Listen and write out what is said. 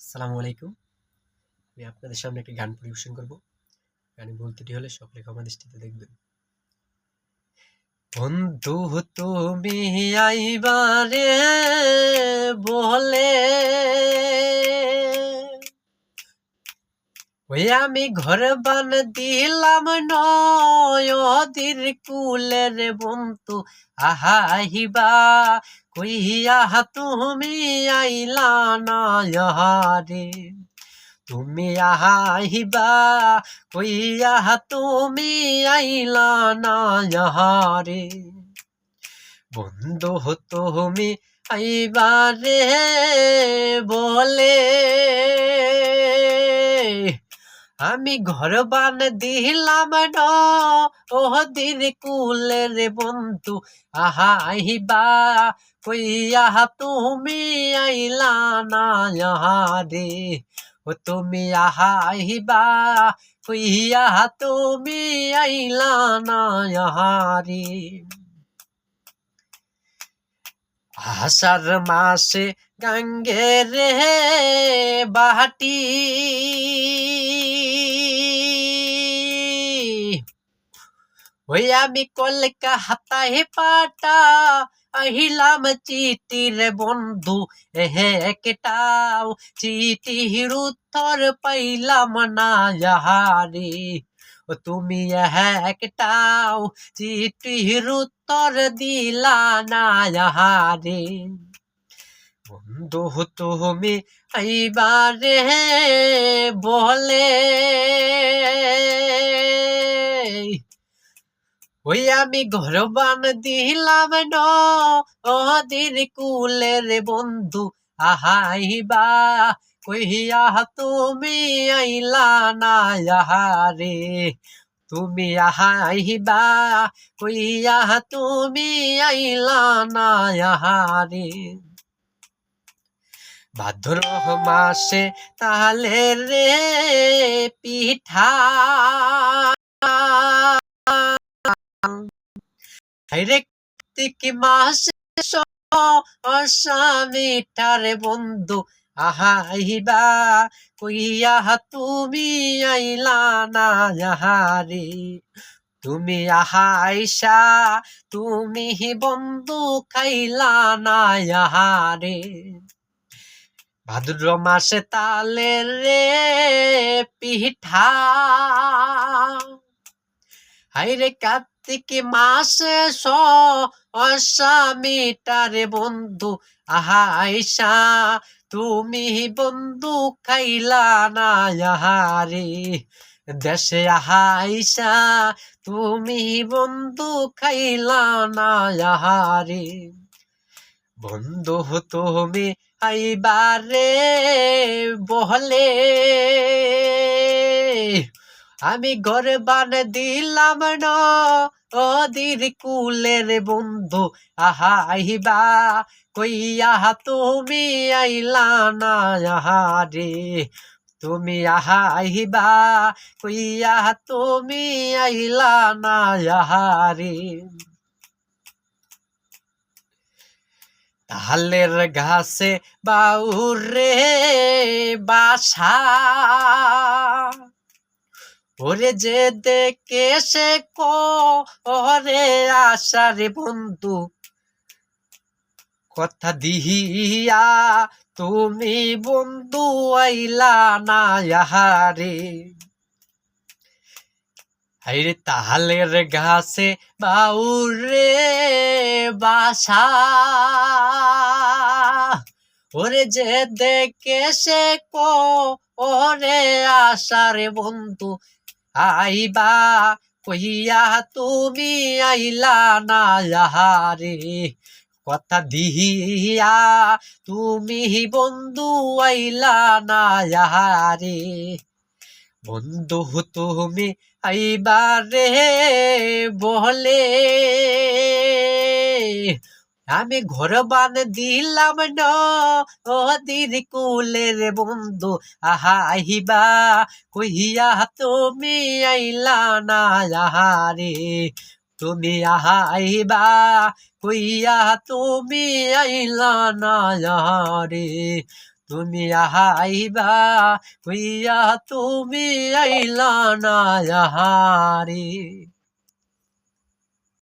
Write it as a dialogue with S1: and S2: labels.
S1: আসসালামু আলাইকুম। আমি আপনাদের সামনে একটি গান পরিবেশন করব। গানে ভুল ত্রুটি হলে সকলে ক্ষমা দৃষ্টিতে দেখবেন। বন্ধু তুমি আইবারে বলে ওই আমি ঘর বান দিলাম নদীর কুলের বন্ধু। আহাইবা কইয়া তুমি আইলা না রে তুমি আহাইবা কইয়া তুমি আইলা না রে বন্ধু তুমি আইবা রে বলে। আমি ঘর বান দিলাম ন। ও দিন কুলের বন্ধু। আহা, আহিবা কইয়া তুমি আইলা না রে। ও, তুমি আহা, আহিবা কইয়া তুমি আইলা না রে। আষাঢ় মাসে গঙ্গে রে বাহাটি। ওই আমি কলকাতায় পাটা আহিলাম চিঠির বন্ধু হে একটাও চিঠির উত্তর পাইলাম না যাহারে তুমি একটাও চিঠির উত্তর দিলা না যাহারে বন্ধু তুমি আইবারে বলে ওই আমি ঘর বান দিলাম নদীর কুলের বন্ধু আহাইবা কইয়া তুমি আইলা না রে তুমি আহাইবা কইয়া তুমি আইলা না রে ভাদ্র মাসে তাহলে রে পিঠা। কার্তিক মাসে স্বামীটার বন্ধু আহাইবা, কইয়া তুমি আইলা না যাহারে তুমি আহাইসা তুমি বন্ধু খাইলা না যাহারে ভাদ্র মাসে তালে রে পিঠা। হাইরে কার্তিক মাসে স্বামীটারে বন্ধু। আহাইসা তুমি বন্ধু খাইলা না? দেশে আহাইসা তুমি বন্ধু খাইলা না? বন্ধু তুমি আইবারে বহলে। আমি ঘর বান দিলাম নদীর কুলের বন্ধু, আহা আহিবা, কইয়া তুমি আইলা না রে। তুমি আহা আহিবা, কইয়া তুমি আইলা না রে। তালের ঘাসে বাউরে বাসা। ওরে যে দেখে সে করে আশারে বন্ধু। কথা দিহিয়া, তুমি বন্ধু আইলা না রে আরে তাহালের ঘাসে বাউরে বাসা। ওরে যে দেখে সে কো ওরে আশারে বন্ধু। আইবা কইয়া তুমি আইলা না রে কথা দিহিয়া তুমি বন্ধু আইলা না রে বন্ধু তুমি আইবারে বলে। আমি ঘর বান দিলাম ন নদীর কুলের বন্ধু, আহা আহিবা, কহিয়া তুমি আইলা না রে তুমি আহা আহিবা কইয়া তুমি আইলা না রে তুমি আহাইবা হইয়া তুমি আইলা না আহারে।